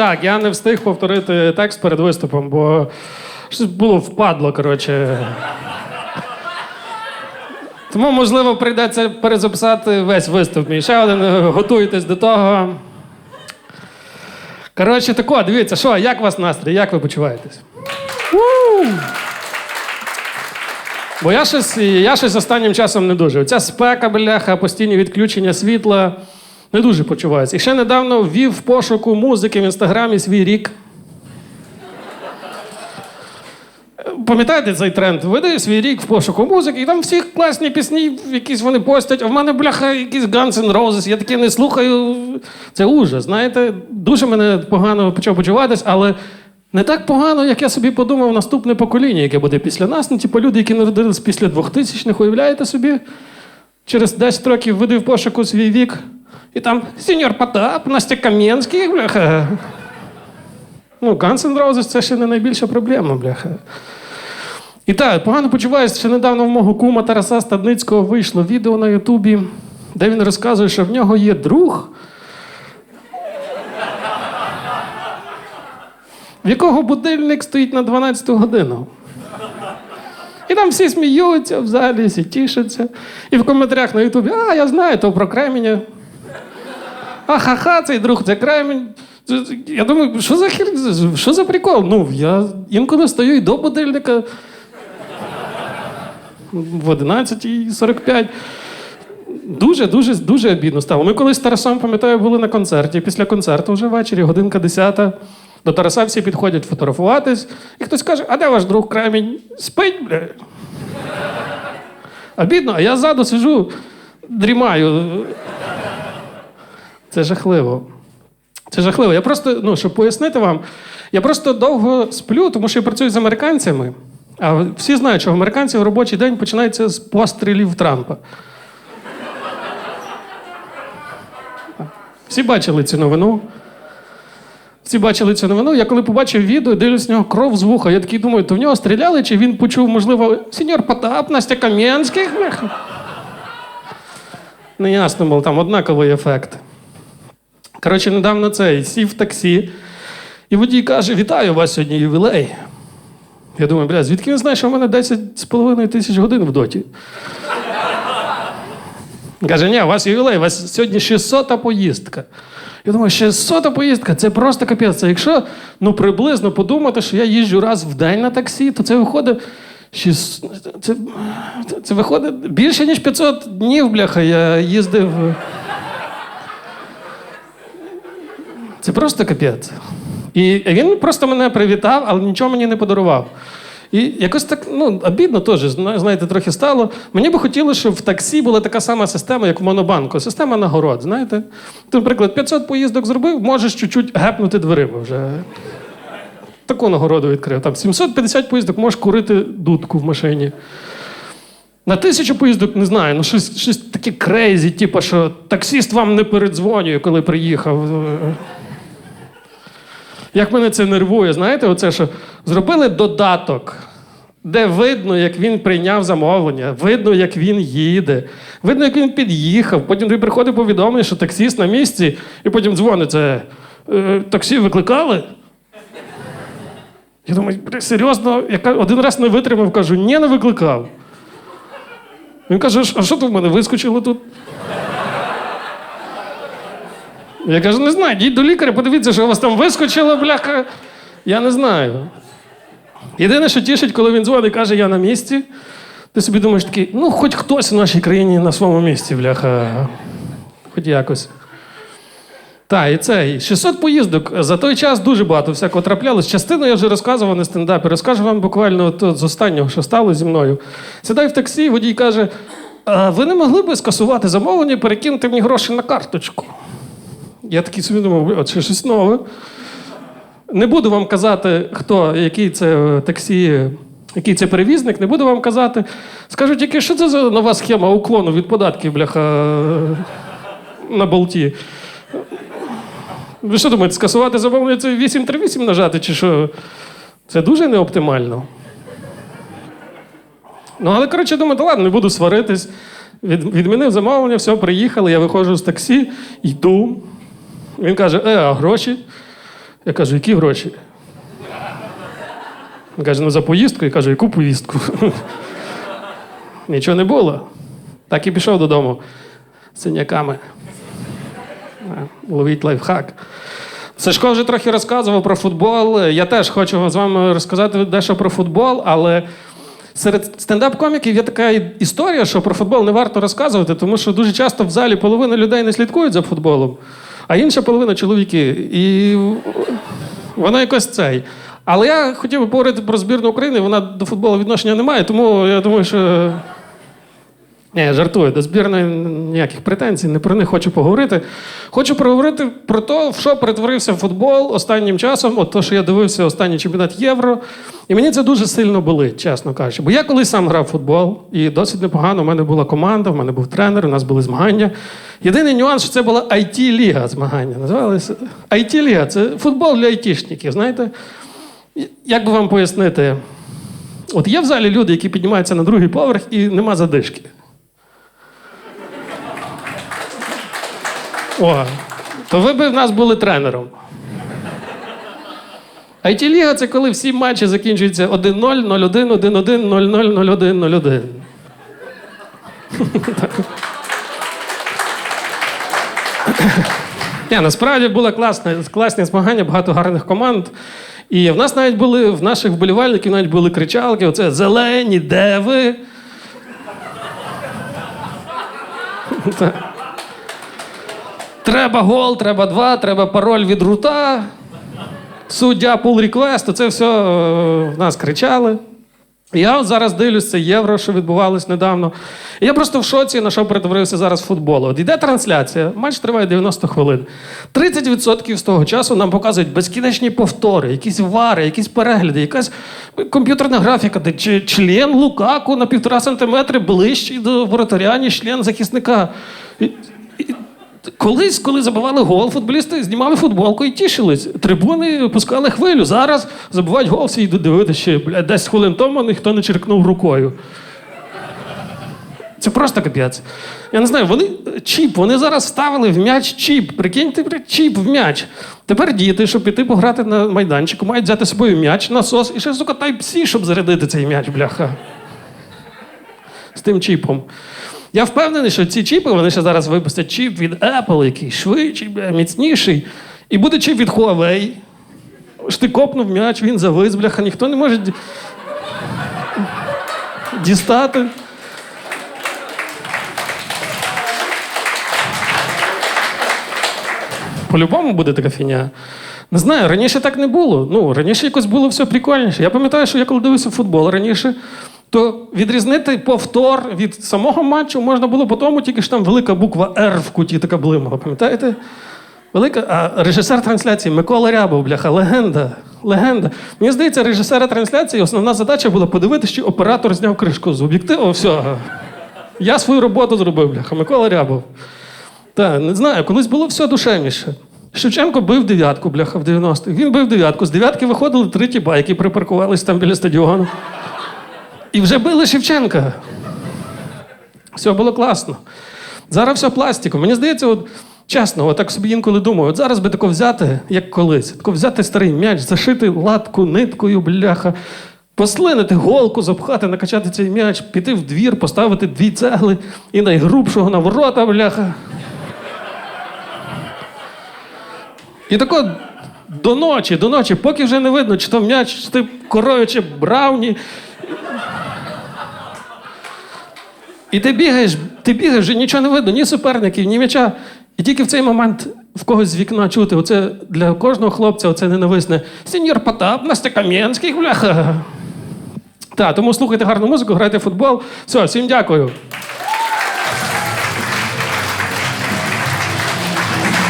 так, я не встиг повторити текст перед виступом, бо щось було впадло, коротше. Тому, можливо, прийдеться перезаписати весь виступ. мій. Ще один е, готуйтесь до того. Коротше, тако, дивіться, що, як у вас настрій? Як ви почуваєтесь? Бо я щось, я щось останнім часом не дуже. Оця спека, бляха, постійні відключення світла. Не дуже почуваюся. І ще недавно ввів в пошуку музики в інстаграмі свій рік. Пам'ятаєте цей тренд? Видаю свій рік в пошуку музики, і там всі класні пісні, якісь вони постять, а в мене, бляха, якісь Guns N' Roses, я таке не слухаю. Це ужас, знаєте. Дуже мене погано почав почуватись, але не так погано, як я собі подумав, наступне покоління, яке буде після нас. Ну, типу, люди, які народились після 2000-х, уявляєте собі? Через 10 років видав в пошуку свій вік, і там сеньор Потап, Настя Кам'янський, бляха. Ну, Guns N' це ще не найбільша проблема, бляха. І так, погано почуваюся, ще недавно в мого кума Тараса Стадницького вийшло відео на Ютубі, де він розказує, що в нього є друг, в якого будильник стоїть на 12 годину. І там всі сміються в залі, всі тішаться. І в коментарях на Ютубі, а, я знаю, то про Кременя. Ха-ха, цей друг, це це- Я думаю, що за хер... що за прикол? Ну, я інколи стою і до будильника в 11.45. Дуже, дуже, дуже обідно стало. Ми колись з Тарасом, пам'ятаю, були на концерті. Після концерту вже ввечері, годинка 10. До Тараса всі підходять фотографуватись, і хтось каже, а де ваш друг Кремінь? Спить, бля. Обідно, а я ззаду сижу, дрімаю. Це жахливо. Це жахливо. Я просто, ну, щоб пояснити вам, я просто довго сплю, тому що я працюю з американцями. А всі знають, що в американців робочий день починається з пострілів Трампа. Всі бачили цю новину. Всі бачили цю новину. Я коли побачив відео, дивлюсь в нього кров з вуха. Я такий думаю, то в нього стріляли, чи він почув, можливо, сеньор Потап, Настя Кам'янських. Неясно було, там однаковий ефект. Коротше, недавно цей сів в таксі, і водій каже: Вітаю, у вас сьогодні ювілей. Я думаю, бля, звідки він знає, що в мене 10,5 тисяч годин в доті? Каже, ні, у вас ювілей, у вас сьогодні 600-та поїздка. Я думаю, 600-та поїздка це просто капець. Це якщо ну, приблизно подумати, що я їжджу раз в день на таксі, то це виходить. шіс- Це, це виходить більше, ніж 500 днів, бляха, я їздив. Це просто капець. І він просто мене привітав, але нічого мені не подарував. І якось так, ну, обідно теж, зна- знаєте, трохи стало. Мені би хотілося, щоб в таксі була така сама система, як в Монобанку. Система нагород, знаєте. Ти, наприклад, 500 поїздок зробив, можеш чуть-чуть гепнути дверима вже. Таку нагороду відкрив. Там 750 поїздок можеш курити дудку в машині. На тисячу поїздок не знаю, ну щось, щось таке крейзі, типу, що таксіст вам не передзвонює, коли приїхав. Як мене це нервує, знаєте, оце що зробили додаток, де видно, як він прийняв замовлення, видно, як він їде, видно, як він під'їхав. Потім тобі приходить повідомлення, що таксіст на місці, і потім дзвонить це. «Е, таксі викликали? Я думаю, серйозно, я один раз не витримав, кажу, ні, не викликав. Він каже, а що тут в мене вискочило тут? Я кажу, не знаю, йдіть до лікаря, подивіться, що у вас там вискочило, бляха. Я не знаю. Єдине, що тішить, коли він дзвонить і каже, я на місці. Ти собі думаєш такий, ну, хоч хтось в нашій країні на своєму місці, бляха. Хоч якось. Так, і це. 600 поїздок. За той час дуже багато всякого траплялось. Частину я вже розказував на стендапі. Розкажу вам буквально от, з останнього, що стало зі мною. Сідаю в таксі, водій каже: а ви не могли би скасувати замовлення і перекинути мені гроші на карточку? Я такий собі думав, «Бля, це щось нове. Не буду вам казати, хто, який це е, таксі, який це перевізник, не буду вам казати. Скажу тільки, що це за нова схема уклону від податків, бляха, е, на болті. Ви що думаєте, скасувати замовлення це 838 нажати, чи що? Це дуже неоптимально. Ну, але коротше, думаю, та ладно, не буду сваритись. Від, відмінив замовлення, все, приїхали, я виходжу з таксі, йду. Він каже: е, а гроші? Я кажу, які гроші? Він каже, ну за поїздку. Я кажу, яку поїздку? Нічого не було. Так і пішов додому з синяками. Ловіть лайфхак. Сашко вже трохи розказував про футбол. Я теж хочу з вами розказати дещо про футбол, але серед стендап-коміків є така історія, що про футбол не варто розказувати, тому що дуже часто в залі половина людей не слідкують за футболом, а інша половина чоловіки. І вона якось цей. Але я хотів би поговорити про збірну України. Вона до футболу відношення не має, тому я думаю, що. Ні, жартую, до збірної ніяких претензій, не про них хочу поговорити. Хочу поговорити про те, в що перетворився футбол останнім часом, от то, що я дивився останній чемпіонат Євро. І мені це дуже сильно болить, чесно кажучи. Бо я колись сам грав в футбол, і досить непогано. У мене була команда, в мене був тренер, у нас були змагання. Єдиний нюанс, що це була IT-ліга змагання. Називалися IT-ліга це футбол для айтішників. Знаєте, як би вам пояснити? От є в залі люди, які піднімаються на другий поверх і нема задишки. О, то ви б в нас були тренером. IT-ліга це коли всі матчі закінчуються 1-0, 0-1, 1-1, 0-0, 0-1, 0-1. Так. Ні, насправді було класне, класні змагання, багато гарних команд. І в нас навіть були, в наших вболівальників навіть були кричалки: оце зелені, де ви? Треба гол, треба два, треба пароль від рута. Суддя пул реквест, це все е, в нас кричали. Я от зараз дивлюсь це євро, що відбувалось недавно. І я просто в шоці, на що перетворився зараз футбол. От йде трансляція, матч триває 90 хвилин. 30% з того часу нам показують безкінечні повтори, якісь вари, якісь перегляди, якась комп'ютерна графіка, де член Лукаку на півтора сантиметри ближчий до воротаря, ніж член захисника. Колись, коли забивали гол, футболісти знімали футболку і тішились. Трибуни пускали хвилю. Зараз забувають гол, всі йдуть дивитися, ще блядь, 10 хвилин тому ніхто не черкнув рукою. Це просто капець. Я не знаю, вони чіп, вони зараз ставили в м'яч чіп. Прикиньте, блядь, чіп в м'яч. Тепер діти, щоб піти пограти на майданчику, мають взяти з собою м'яч, насос і ще сука Type-C, щоб зарядити цей м'яч, бляха. З тим чіпом. Я впевнений, що ці чіпи, вони ще зараз випустять чіп від Apple, який швидший, міцніший. І буде чіп від Huawei. Ж ти копнув м'яч, він завис, бляха, ніхто не може ді- дістати. По-любому буде така фіня. Не знаю, раніше так не було. Ну, раніше якось було все прикольніше. Я пам'ятаю, що я коли дивився футбол раніше, то відрізнити повтор від самого матчу можна було по тому, тільки ж там велика буква Р в куті така блимала, пам'ятаєте? Велика, а режисер трансляції Микола Рябов, бляха, легенда. Легенда. Мені здається, режисера трансляції основна задача була подивитися, чи оператор зняв кришку з об'єктиву. Все. Я свою роботу зробив, бляха, Микола Рябов. Так, не знаю, колись було все душевніше. Шевченко бив дев'ятку, бляха, в 90-х. Він бив дев'ятку. З дев'ятки виходили три тіба, які припаркувались там біля стадіону. І вже били Шевченка. Все було класно. Зараз все пластиком. Мені здається, от, чесно, от так собі інколи думаю, от зараз би тако взяти, як колись, тако взяти старий м'яч, зашити латку, ниткою, бляха, послинити голку, запхати, накачати цей м'яч, піти в двір, поставити дві цегли і найгрубшого на ворота, бляха. І тако до ночі, до ночі, поки вже не видно, чи то м'яч, чи ти корою, чи брауні. І ти бігаєш, ти бігаєш, і нічого не видно, ні суперників, ні м'яча. І тільки в цей момент в когось з вікна чути, оце для кожного хлопця оце ненависне. Сеньор Потап, Настя Кам'янський, бляха. Так, тому слухайте гарну музику, грайте в футбол. Все, всім дякую.